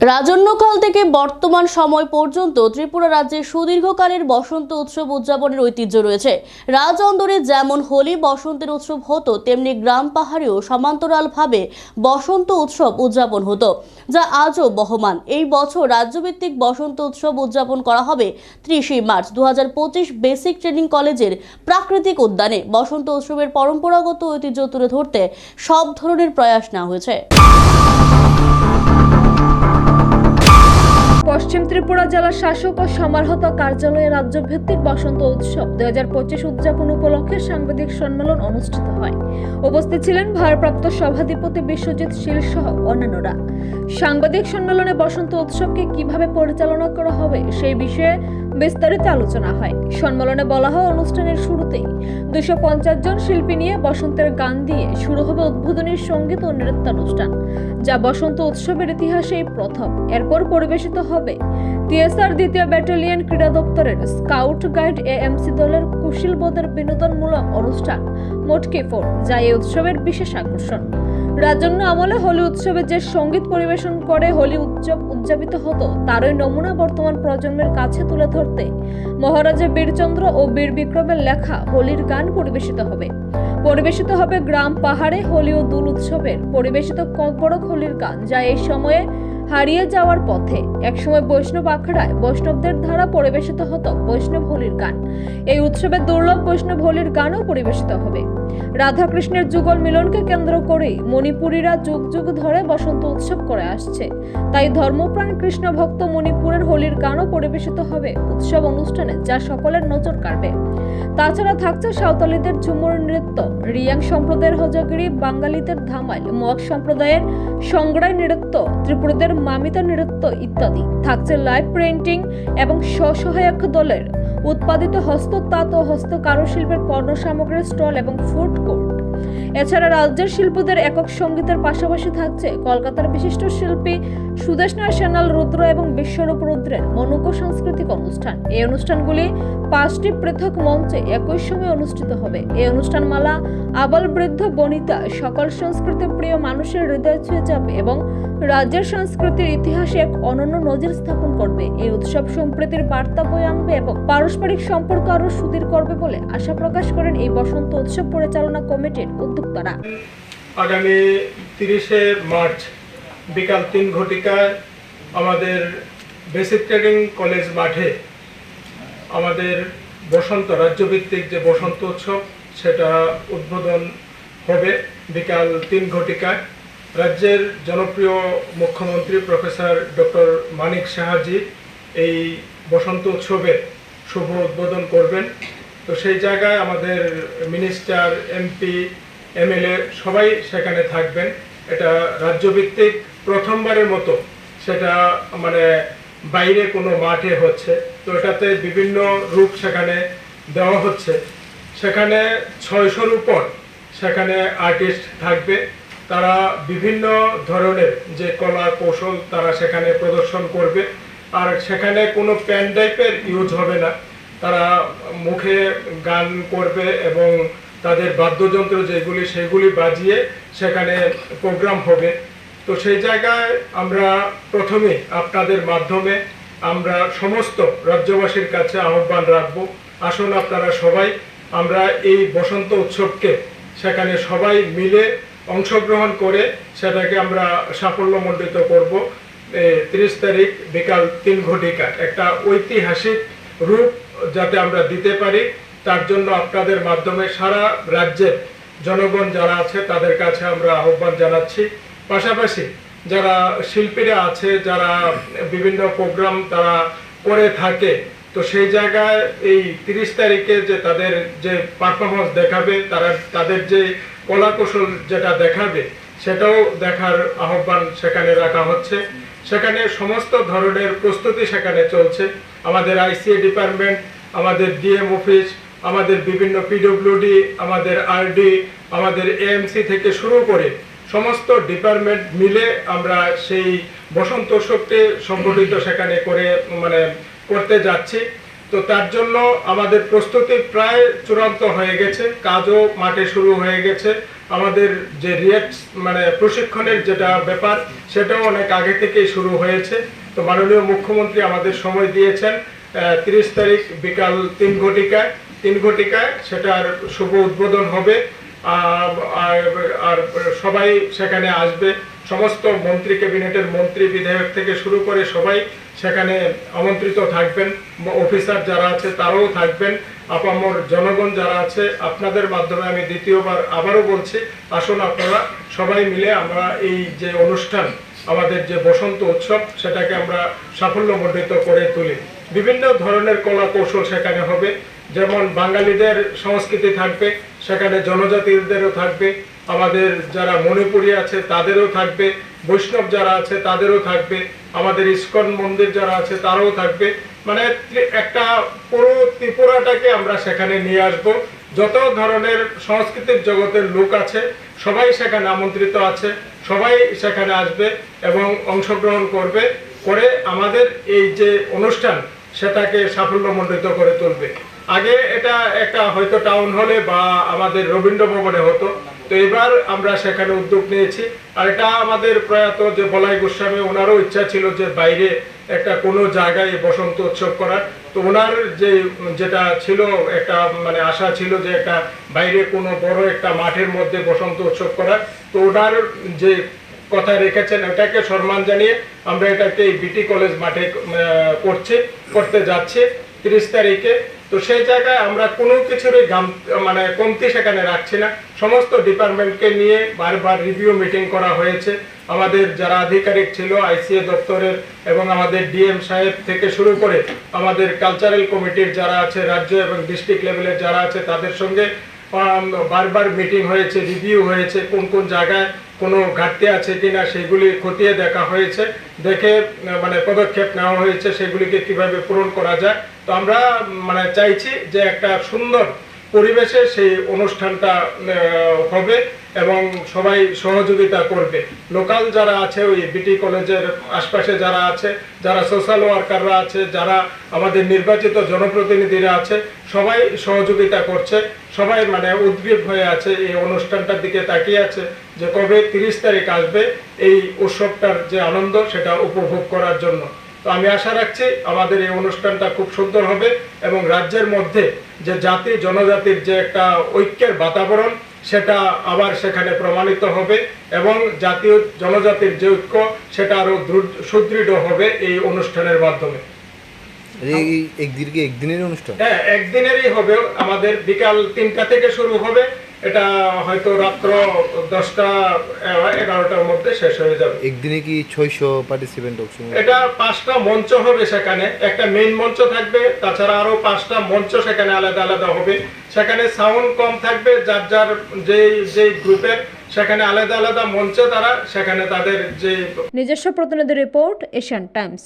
রাজন্যকাল থেকে বর্তমান সময় পর্যন্ত ত্রিপুরা রাজ্যে সুদীর্ঘকালের বসন্ত উৎসব উদযাপনের ঐতিহ্য রয়েছে। রাজ অন্দরে যেমন হোলি, বসন্তের উৎসব হতো, তেমনি গ্রাম পাহাড়েও সমান্তরালভাবে বসন্ত উৎসব উদযাপন হতো, যা আজও বহমান। এই বছর রাজ্যভিত্তিক বসন্ত উৎসব উদযাপন করা হবে ত্রিশে মার্চ। দু হাজার পঁচিশ বেসিক ট্রেনিং কলেজের প্রাকৃতিক উদ্যানে বসন্ত উৎসবের পরম্পরাগত ঐতিহ্য তুলে ধরতে সব ধরনের প্রয়াস নেওয়া হয়েছে। ত্রিপুরা জেলা শাসক ও সমারহত কার্যালয়ে রাজ্য ভিত্তিক বসন্ত উৎসব দুই হাজার পঁচিশ উদযাপন উপলক্ষে সাংবাদিক সম্মেলন অনুষ্ঠিত হয়। উপস্থিত ছিলেন ভারপ্রাপ্ত সভাধিপতি বিশ্বজিৎ শীল সহ অন্যান্যরা। সাংবাদিক সম্মেলনে বসন্ত উৎসবকে কীভাবে পরিচালনা করা হবে সেই বিষয়ে বিস্তারিত আলোচনা হয়। সম্মেলনে বলা হয়, অনুষ্ঠানের শুরুতেই দুশো পঞ্চাশ জন শিল্পী নিয়ে বসন্তের গান দিয়ে শুরু হবে উদ্বোধনী সংগীত ও নৃত্যানুষ্ঠান, যা বসন্ত উৎসবের ইতিহাসেই প্রথম। এরপর পরিবেশিত হবে টিএসআর দ্বিতীয় ব্যাটালিয়ন ক্রীড়া দপ্তরের স্কাউট গাইড এ এএমসি দলের কুশীলবোধের বিনোদনমূলক অনুষ্ঠান, মোটকে ফোর, যা এই উৎসবের বিশেষ আকর্ষণ। রাজন্য আমলে হোলি উৎসবে যে সংগীত পরিবেশন করে হোলি উৎসব উদযাপিত হতো, তারই নমুনা বর্তমান প্রজন্মের কাছে তুলে ধরতে মহারাজা বীরচন্দ্র ও বীর বিক্রমের লেখা হোলির গান পরিবেশিত হবে। পরিবেশিত হবে গ্রাম পাহাড়ে হোলি ও দুল উৎসবের। পরিবেশিত ককবরক হোলির গান, যা এই সময়ে হারিয়ে যাওয়ার পথে একসময় বৈষ্ণব আখড়ায় বৈষ্ণবদের দ্বারা পরিবেশিত হতো বৈষ্ণব হোলির গান। এই উৎসবে দুর্লভ বৈষ্ণব হোলির গানও পরিবেশিত হবে। রাধাকৃষ্ণের যুগল মিলনকে কেন্দ্র করেই মণিপুরীরা যুগ যুগ ধরে বসন্ত উৎসব করে আসছে। তাই ধর্মপ্রাণ কৃষ্ণ ভক্ত মণিপুরের হোলির গানও পরিবেশিত হবে উৎসব অনুষ্ঠানে যা সকলের নজর কাড়বে। তাছাড়া থাকছে সাঁওতালিদের ঝুমুর নৃত্য। রিয়াং সম্প্রদায়ের হজগিরি বাঙালিদের ধামাইল মগ সম্প্রদায়ের সংগ্রাই নৃত্য, ত্রিপুরাদের মামিতা নৃত্য ইত্যাদি। থাকছে লাইভ প্রিন্টিং এবং স্বসহায়ক দলের। উৎপাদিত হস্ততাঁত ও হস্ত কারুশিল্পের পণ্য সামগ্রীর স্টল এবং ফুড কোর্ট এছাড়া রাজ্যের শিল্পীদের একক সঙ্গীতের পাশাপাশি থাকছে কলকাতার বিশিষ্ট শিল্পী সুদেশ ন্যাশনাল রুদ্র এবং বিশ্বরূপ রুদ্রের মনোজ্ঞ সাংস্কৃতিক অনুষ্ঠান। এই অনুষ্ঠানগুলি পাঁচটি পৃথক মঞ্চে একই সময় অনুষ্ঠিত হবে। এই অনুষ্ঠানমালা আবাল বৃদ্ধ বনিতা, সকল সংস্কৃতি প্রিয় মানুষের হৃদয় ছুঁয়ে যাবে এবং রাজ্যের সংস্কৃতির ইতিহাসে এক অনন্য নজির স্থাপন করবে। এই উৎসব সম্প্রীতির বার্তা বয়ে আনবে এবং পারস্পরিক সম্পর্ক আরও সুদৃঢ় করবে বলে আশা প্রকাশ করেন এই বসন্ত উৎসব পরিচালনা কমিটির উদ্যোক্তারা আগামী তিরিশে মার্চ বিকাল তিন ঘটিকায় আমাদের বেসিক ট্রেডিং কলেজ মাঠে আমাদের বসন্ত, রাজ্যভিত্তিক যে বসন্ত উৎসব, সেটা উদ্বোধন হবে বিকাল তিন ঘটিকায়। রাজ্যের জনপ্রিয় মুখ্যমন্ত্রী প্রফেসর ডক্টর মানিক সাহাজি এই বসন্ত উৎসবের শুভ উদ্বোধন করবেন। তো সেই জায়গায় আমাদের মিনিস্টার এমপি এমএলএ সবাই সেখানে থাকবেন। এটা রাজ্যভিত্তিক প্রথমবারের মতো সেটা মানে বাইরে কোনো মাঠে হচ্ছে। তো এটাতে বিভিন্ন রূপ সেখানে দেওয়া হচ্ছে। সেখানে ছয়শোর উপর সেখানে আর্টিস্ট থাকবে। তারা বিভিন্ন ধরনের যে কলা কৌশল তারা সেখানে প্রদর্শন করবে। আর সেখানে কোনো প্যান টাইপের ইউজ হবে না। তারা মুখে গান করবে এবং তাদের বাদ্যযন্ত্র যেগুলি, সেগুলি বাজিয়ে সেখানে প্রোগ্রাম হবে। তো সেই জায়গায় আমরা প্রথমে আপনাদের মাধ্যমে আমরা সমস্ত রাজ্যবাসীর কাছে আহ্বান রাখব। আসুন আপনারা সবাই, আমরা এই বসন্ত উৎসবকে সেখানে সবাই মিলে অংশগ্রহণ করে সেটাকে আমরা সাফল্যমণ্ডিত করব। তিরিশ তারিখ বিকাল তিন ঘটিকা একটা ঐতিহাসিক রূপ যাতে আমরা দিতে পারি, তার জন্য আপনাদের মাধ্যমে সারা রাজ্যের জনগণ যারা আছে, তাদের কাছে আমরা আহ্বান জানাচ্ছি। পাশাপাশি যারা শিল্পীরা আছে, যারা বিভিন্ন প্রোগ্রাম তারা করে থাকে, তো সেই জায়গায় এই তিরিশ তারিখে যে তাদের যে পারফরমেন্স দেখাবে, তারা, তাদের যে কলা কৌশল যেটা দেখাবে, সেটাও দেখার আহ্বান সেখানে রাখা হচ্ছে। সেখানে সমস্ত ধরনের প্রস্তুতি সেখানে চলছে। আমাদের আইসিএ ডিপার্টমেন্ট আমাদের ডিএম অফিস আমাদের বিভিন্ন পিডব্লিউডি আমাদের আরডি আমাদের এএমসি থেকে শুরু করে সমস্ত ডিপার্টমেন্ট মিলে আমরা সেই বসন্ত উৎসবটি সংগঠিত সেখানে করে মানে করতে যাচ্ছি। তো তার জন্য আমাদের প্রস্তুতি প্রায় চূড়ান্ত হয়ে গেছে, কাজও মাঠে শুরু হয়ে গেছে। আমাদের যে রিয়াক্ট মানে প্রশিক্ষণের যেটা ব্যাপার, সেটাও অনেক আগে থেকেই শুরু হয়েছে। তো মাননীয় মুখ্যমন্ত্রী আমাদের সময় দিয়েছেন তিরিশ তারিখ বিকাল তিন ঘটিকায়। তিন ঘটিকায় সেটার শুভ উদ্বোধন হবে। আর সবাই সেখানে আসবে। সমস্ত মন্ত্রী ক্যাবিনেটের মন্ত্রী বিধায়ক থেকে শুরু করে সবাই সেখানে আমন্ত্রিত থাকবেন। অফিসার যারা আছে তারাও থাকবেন। আপামর জনগণ যারা আছে, আপনাদের মাধ্যমে আমি দ্বিতীয়বার আবারও বলছি, আসুন আপনারা সবাই মিলে আমরা এই যে অনুষ্ঠান, আমাদের যে বসন্ত উৎসব, সেটাকে আমরা সাফল্যমণ্ডিত করে তুলি। বিভিন্ন ধরনের কলা কৌশল সেখানে হবে। যেমন বাঙালিদের সংস্কৃতি থাকবে, সেখানে জনজাতিদেরও থাকবে। আমাদের যারা মণিপুরী আছে, তাদেরও থাকবে। বৈষ্ণব যারা আছে, তাদেরও থাকবে। আমাদের ইস্কন মন্দির যারা আছে, তারাও থাকবে। মানে একটা পুরো ত্রিপুরাটাকে আমরা সেখানে নিয়ে আসব। যত ধরনের সংস্কৃতির জগতের লোক আছে, সবাই সেখানে আমন্ত্রিত আছে, সবাই সেখানে আসবে এবং অংশগ্রহণ করবে, করে আমাদের এই যে অনুষ্ঠান, সেটাকে সাফল্যমণ্ডিত করে তুলবে। আগে এটা একটা হয়তো টাউন হলে বা আমাদের রবীন্দ্র ভবনে হতো তো এবার আমরা সেখানে উদ্যোগ নিয়েছি। আর এটা আমাদের প্রয়াত যে বলাই গোস্বামী, ওনারও ইচ্ছা ছিল যে বাইরে একটা কোনো জায়গায় বসন্ত উৎসব করার। তো ওনার যে, যেটা ছিল একটা মানে আশা ছিল যে একটা বাইরে কোনো বড় একটা মাঠের মধ্যে বসন্ত উৎসব করার। তো ওনার যে কথা রেখেছেন, ওটাকে সম্মান জানিয়ে আমরা এটাকে বিটি কলেজ মাঠে করছি, করতে যাচ্ছি। তিরিশ তারিখে তো সেই জায়গায় আমরা কোনো কিছুরই মানে কমতি সেখানে রাখছি না। সমস্ত ডিপার্টমেন্টকে নিয়ে বারবার রিভিউ মিটিং করা হয়েছে। আমাদের যারা আধিকারিক ছিল আইসিএ দপ্তরের এবং আমাদের ডিএম সাহেব থেকে শুরু করে আমাদের কালচারাল কমিটির যারা আছে, রাজ্য এবং ডিস্ট্রিক্ট লেভেলের যারা আছে, তাদের সঙ্গে বারবার মিটিং হয়েছে রিভিউ হয়েছে, কোন কোন জায়গায় কোনো ঘাটতি আছে কিনা সেগুলি খতিয়ে দেখা হয়েছে, দেখে মানে পদক্ষেপ নেওয়া হয়েছে, সেগুলিকে কীভাবে পূরণ করা যায়। তো আমরা মানে চাইছি যে একটা সুন্দর পরিবেশে সেই অনুষ্ঠানটা হবে এবং সবাই সহযোগিতা করবে। লোকাল যারা আছে, ওই বিটি কলেজের আশপাশে যারা আছে, যারা সোশ্যাল ওয়ার্কাররা আছে, যারা আমাদের নির্বাচিত জনপ্রতিনিধিরা আছে, সবাই সহযোগিতা করছে। সবাই মানে উদ্গ্রীব হয়ে আছে, এই অনুষ্ঠানটার দিকে তাকিয়ে আছে যে কবে তিরিশ তারিখ আসবে, এই উৎসবটার যে আনন্দ, সেটা উপভোগ করার জন্য। তো আমি আশা রাখছি আমাদের এই অনুষ্ঠানটা খুব সুন্দর হবে এবং রাজ্যের মধ্যে যে জাতি জনজাতির যে একটা ঐক্যের বাতাবরণ সেটা আবার সেখানে প্রমাণিত হবে এবং জাতীয় জনজাতির যে ঐক্য সেটা আরও দৃঢ়- সুদৃঢ় হবে এই অনুষ্ঠানের মাধ্যমে। একদিনের অনুষ্ঠান? হ্যাঁ একদিনেরই হবে। আমাদের বিকাল তিনটা থেকে শুরু হবে। এটা হয়তো রাত্র দশটা এগারোটার মধ্যে শেষ হয়ে যাবে। একদিনে কি ছয়শো পার্টিসিপেন্ট এটা পাঁচটা মঞ্চ হবে সেখানে। একটা মেইন মঞ্চ থাকবে তাছাড়া আরও পাঁচটা মঞ্চ সেখানে আলাদা আলাদা হবে। সেখানে সাউন্ড কম থাকবে যার যার যে যে গ্রুপের সেখানে আলাদা আলাদা মঞ্চে তারা সেখানে তাদের যে নিজস্ব প্রতিনিধি রিপোর্ট এশিয়ান টাইমস